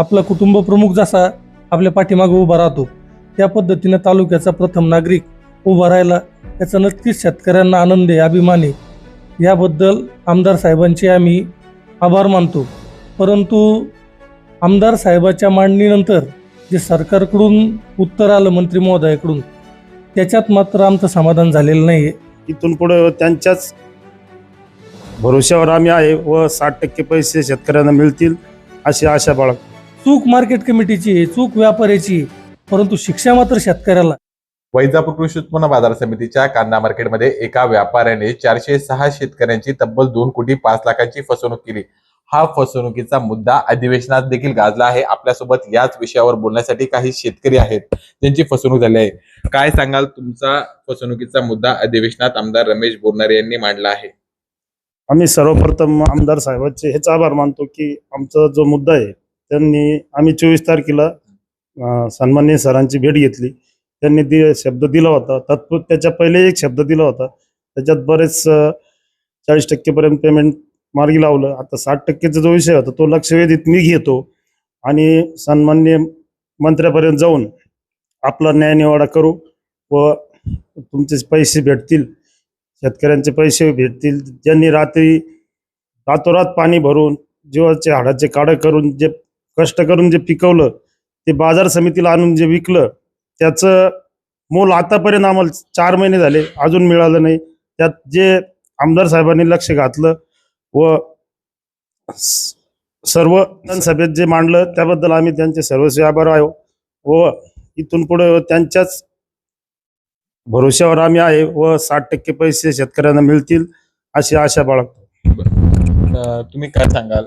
आपला कुटुंब प्रमुख जसा आपल्या पाठीमागे उभा राहतो त्या पद्धतीने तालुक्याचा प्रथम नागरिक उभा राहिला. याचा नक्कीच शेतकऱ्यांना आनंद आहे अभिमान आहे. याबद्दल आमदार साहेबांचे आम्ही आभार मानतो. परंतु आमदार साहेबाच्या मांडणीनंतर जे सरकारकडून उत्तर आलं मंत्री महोदयाकडून त्याच्यात मात्र आमचं समाधान झालेलं नाही आहे इथून पुढं त्यांच्याच भरोश्यावर आम्ही आहे व साठ टक्के पैसे शेतकऱ्यांना मिळतील अशी आशा बाळगतो. चूक मार्केट कमिटीची चूक व्यापाऱ्याची. परंतु शिक्षा मात्र शेतकऱ्याला. वैजापूर कृषी उत्पन्न बाजार समितीच्या कांदा मार्केटमध्ये एका व्यापाऱ्याने चारशे सहा शेतकऱ्यांची तब्बल दोन कोटी पाच लाखांची फसवणूक केली. हा फसवणुकीचा मुद्दा अधिवेशनात देखील गाजला आहे. आपल्यासोबत याच विषयावर बोलण्यासाठी काही शेतकरी आहेत ज्यांची फसवणूक झाली आहे. काय सांगाल तुमचा फसवणुकीचा मुद्दा अधिवेशनात आमदार रमेश बोरनारे यांनी मांडला आहे? आम्ही सर्वप्रथम आमदार साहेबांचे हेच आभार मानतो की आमचा जो मुद्दा आहे त्यांनी आम्ही चोवीस तारखेला सन्माननीय सरांची भेट घेतली. त्यांनी दि शब्द दिला होता. तत्पूर्वी त्याच्या पहिले एक शब्द दिला होता. त्याच्यात बरेच चाळीस टक्केपर्यंत पेमेंट मार्गी लावलं. आता साठ टक्केचा जो विषय होता तो लक्षवेधीत मी घेतो आणि सन्मान्य मंत्र्यापर्यंत जाऊन आपला न्यायनिवाडा करू व तुमचे पैसे भेटतील. शेतकऱ्यांचे पैसे भेटतील. ज्यांनी रात्री रातोरात पाणी भरून जीवाचे हाडाचे काढं करून जे कष्ट करून जे पिकवलं ते बाजार समितीला आणून जे विकलं त्याचं मोल आतापर्यंत आम्हाला चार महिने झाले अजून मिळालं नाही. त्यात जे आमदार साहेबांनी लक्ष घातलं व सर्व सभेत जे मांडलं त्याबद्दल आम्ही त्यांचे सर्वस्वी आभार आहो व इथून पुढे त्यांच्याच भरोश्यावर आम्ही आहे व साठ टक्के पैसे शेतकऱ्यांना मिळतील अशी आशा बाळगतो. तुम्ही काय सांगाल?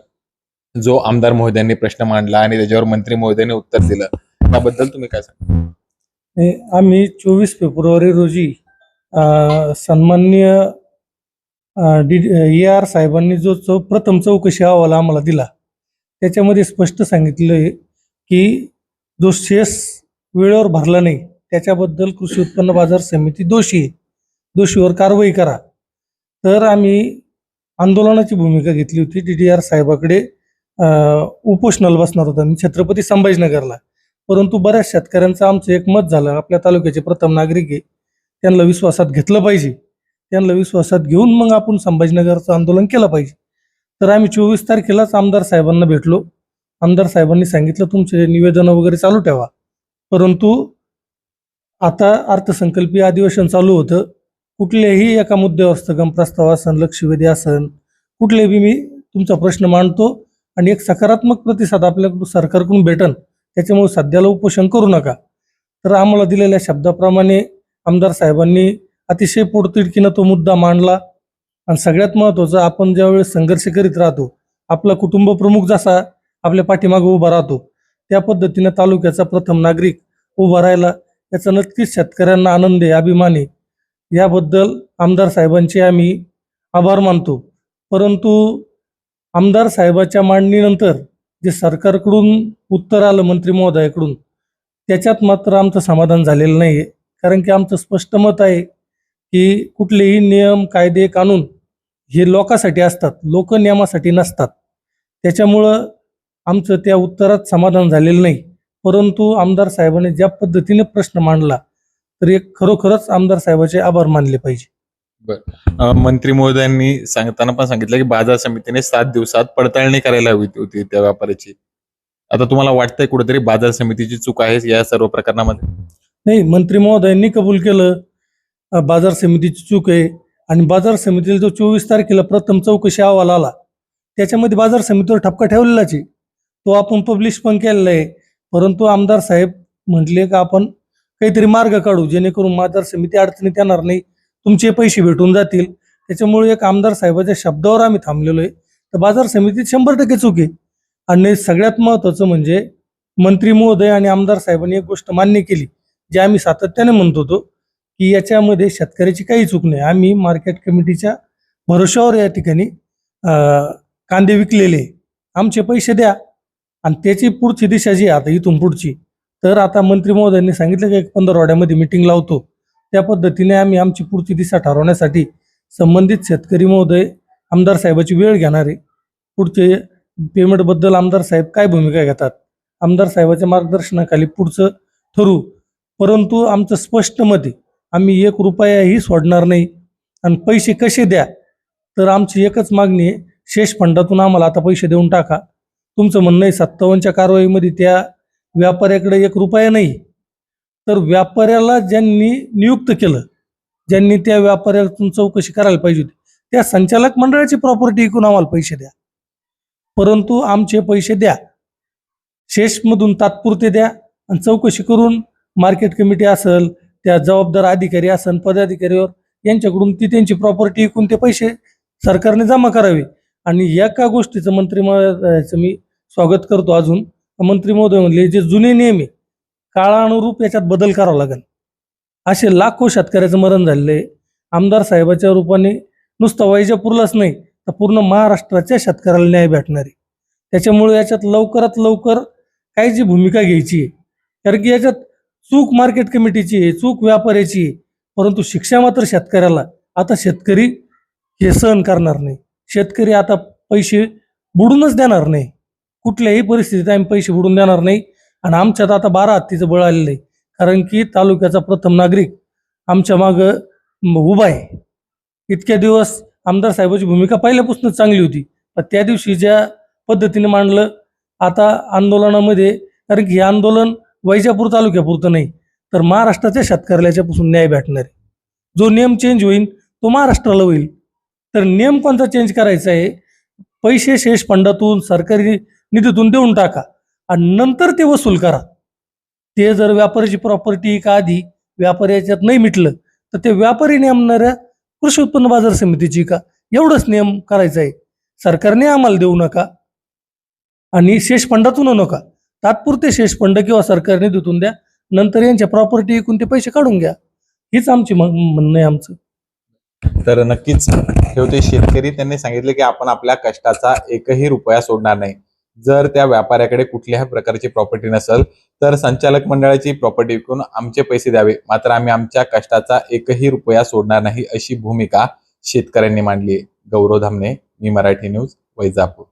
जो आमदार महोदयांनी प्रश्न मांडला आणि त्याच्यावर मंत्री महोदयांनी उत्तर दिलं. त्याबद्दल तुम्ही काय सांगा आम्ही चोवीस फेब्रुवारी रोजी सन्मान्य सन्माननीय डी ए आर साहेबांनी जो चौ प्रथम चौकशी अहवाल आम्हाला दिला त्याच्यामध्ये स्पष्ट सांगितलं आहे की जो शेस वेळेवर भरला नाही त्याच्याबद्दल कृषी उत्पन्न बाजार समिती दोषी आहे. दोषीवर कारवाई करा. तर आम्ही आंदोलनाची भूमिका घेतली होती डी डी आर साहेबाकडे. उपोषणाला बसणार होता. मी छत्रपती संभाजीनगरला. परंतु बऱ्याच शेतकऱ्यांचं आमचं एक मत झालं. आपल्या तालुक्याचे प्रथम नागरिक आहे त्यांना विश्वासात घेतलं पाहिजे. त्यांना विश्वासात घेऊन मग आपण संभाजीनगरचं आंदोलन केलं पाहिजे. तर आम्ही चोवीस तारखेलाच आमदार साहेबांना भेटलो. आमदार साहेबांनी सांगितलं तुमचे निवेदनं वगैरे चालू ठेवा. परंतु आता अर्थसंकल्पीय अधिवेशन चालू होतं. कुठल्याही एका मुद्द्यावर स्थगन प्रस्ताव असन लक्षवेधी असन कुठले बी मी तुमचा प्रश्न मांडतो आणि एक सकारात्मक प्रतिसाद आपल्याकडून सरकारकडून भेटन त्याच्यामुळे सध्याला उपोषण करू नका. तर आम्हाला दिलेल्या शब्दाप्रमाणे आमदार साहेबांनी अतिशय पोटतिडकीनं तो मुद्दा मांडला. आणि सगळ्यात महत्त्वाचं आपण ज्यावेळेस संघर्ष करीत राहतो आपला कुटुंब प्रमुख जसा आपल्या पाठीमागे उभा राहतो त्या पद्धतीनं तालुक्याचा प्रथम नागरिक उभा राहिला. याचा नक्कीच शेतकऱ्यांना आनंद आहे अभिमान आहे. याबद्दल आमदार साहेबांचे आम्ही आभार मानतो. परंतु आमदार साहेबाच्या मांडणीनंतर जे सरकारकडून उत्तर आलं मंत्री महोदयाकडून त्याच्यात मात्र आमचं समाधान झालेलं नाही आहे कारण की आमचं स्पष्ट मत आहे की कुठलेही नियम कायदे कानून हे लोकासाठी असतात लोक नियमासाठी नसतात. त्याच्यामुळं आमचं त्या उत्तरात समाधान झालेलं नाही. परंतु आमदार साहेबांनी ज्या पद्धतीने प्रश्न मांडला तर एक खरोखरच आमदार साहेबाचे आभार मानले पाहिजे. बर. मंत्री महोदयांनी सांगताना पण सांगितलं की बाजार समितीने सात दिवसात पडताळणी करायला हवी होती त्या व्यापाऱ्याची आता तुम्हाला वाटतंय कुठेतरी बाजार समितीची चूक आहे या सर्व प्रकरणामध्ये? नाही मंत्री महोदयांनी कबूल केलं. बाजार समितीची चूक आहे. आणि बाजार समितीला जो चोवीस तारखेला प्रथम चौकशी अहवाल आला त्याच्यामध्ये बाजार समितीवर ठपका ठेवलेलाच आहे. तो आपण पब्लिश पण केलेला आहे. परंतु आमदार साहेब म्हटले का आपण काहीतरी मार्ग काढू जेणेकरून बाजार समिती अडचणीत येणार नाही. तुमचे पैसे भेटून जातील. त्याच्यामुळे एक आमदार साहेबाच्या शब्दावर आम्ही थांबलेलो आहे. तर बाजार समितीत शंभर टक्के चूक आहे. आणि सगळ्यात महत्त्वाचं म्हणजे मंत्री महोदय आणि आमदार साहेबांनी एक गोष्ट मान्य केली जे आम्ही सातत्याने म्हणत होतो की याच्यामध्ये शेतकऱ्याची काही चूक नाही. आम्ही मार्केट कमिटीच्या भरोश्यावर या ठिकाणी कांदे विकलेले. आमचे पैसे द्या. आणि त्याची पुढची दिशा जी आहे आता इथून पुढची. तर आता मंत्री महोदयांनी सांगितलं की एक पंधरवाड्यामध्ये मिटिंग लावतो. त्या पद्धतीने आम्ही आमची पुढची दिशा ठरवण्यासाठी संबंधित शेतकरी महोदय आमदार साहेबाची वेळ घेणार आहे. पुढचे पेमेंटबद्दल आमदार साहेब काय भूमिका घेतात? आमदार साहेबाच्या मार्गदर्शनाखाली पुढचं ठरवू परंतु आमचं स्पष्ट मत आम्ही एक रुपयाही सोडणार नाही आणि पैसे कसे द्या? तर आमची एकच मागणी आहे शेष फंडातून आम्हाला आता पैसे देऊन टाका. तुमचं म्हणणं आहे सत्तावन्नच्या कारवाईमध्ये त्या व्यापाऱ्याकडे एक रुपया नाही. तर व्यापाऱ्याला ज्यांनी नियुक्त केलं ज्यांनी त्या व्यापाऱ्यातून चौकशी करायला पाहिजे होती त्या संचालक मंडळाची प्रॉपर्टी विकून आम्हाला पैसे द्या. परंतु आमचे पैसे द्या. शेषमधून तात्पुरते द्या आणि चौकशी करून मार्केट कमिटी असेल त्या जबाबदार अधिकारी असेल पदाधिकारीवर यांच्याकडून ती त्यांची प्रॉपर्टी विकून ते पैसे सरकारने जमा करावे. आणि एका गोष्टीचं मंत्री महोदयाचं मी स्वागत करतो अजून. मंत्री महोदय म्हणले जे जुने नियम आहे काळानुरूप याच्यात बदल करावा लागेल. असे लाखो शेतकऱ्याचं मरण झालेले आमदार साहेबाच्या रूपाने नुसतं वैजापूरलाच नाही तर पूर्ण महाराष्ट्राच्या शेतकऱ्याला न्याय भेटणारी त्याच्यामुळे याच्यात लवकरात लवकर काय जी भूमिका घ्यायची आहे कारण की याच्यात चूक मार्केट कमिटीची आहे चूक व्यापाऱ्याची आहे परंतु शिक्षा मात्र शेतकऱ्याला. आता शेतकरी हे सहन करणार नाही. शेतकरी आता पैसे बुडूनच देणार नाही. कुठल्याही परिस्थितीत आम्ही पैसे बुडून देणार नाही. आणि आमच्यात आता बारा हत्तीचं बळ आलेलं आहे. कारण की तालुक्याचा प्रथम नागरिक आमच्या मागं उभा आहे. इतक्या दिवस आमदार साहेबाची भूमिका पहिल्यापासूनच चांगली होती. पण त्या दिवशी ज्या पद्धतीने मांडलं आता आंदोलनामध्ये कारण की हे आंदोलन वैजापूर तालुक्यापुरतं नाही तर महाराष्ट्राच्या शेतकऱ्याच्यापासून न्याय भेटणार आहे. जो नियम चेंज होईल तो महाराष्ट्राला होईल. तर नियम कोणता चेंज करायचा आहे? पैसे शेष फंडातून सरकारी निधीतून देऊन टाका. आणि नंतर ते वसूल करा. ते जर व्यापाऱ्याची प्रॉपर्टी का आधी व्यापारी याच्यात नाही मिटलं तर ते व्यापारी नेमणाऱ्या कृषी उत्पन्न बाजार समितीची का? एवढंच नियम करायचा आहे. सरकारने आम्हाला देऊ नका आणि शेष फंडातून नका. तात्पुरते शेष फंड किंवा सरकारने दुतून द्या नंतर यांच्या प्रॉपर्टी विकून ते पैसे काढून घ्या. हीच आमची म्हणणं आहे आमचं. तर नक्कीच हे होते शेतकरी त्यांनी सांगितले की आपण आपल्या कष्टाचा एकही रुपया सोडणार नाही. जर त्या व्यापाऱ्याकडे कुठल्याही प्रकारची प्रॉपर्टी नसेल तर संचालक मंडळाची प्रॉपर्टी विकून आमचे पैसे द्यावे. मात्र आम्ही आमच्या कष्टाचा एकही रुपया सोडणार नाही अशी भूमिका शेतकऱ्यांनी मांडली गौरव धामणे मी मराठी न्यूज वैजापूर.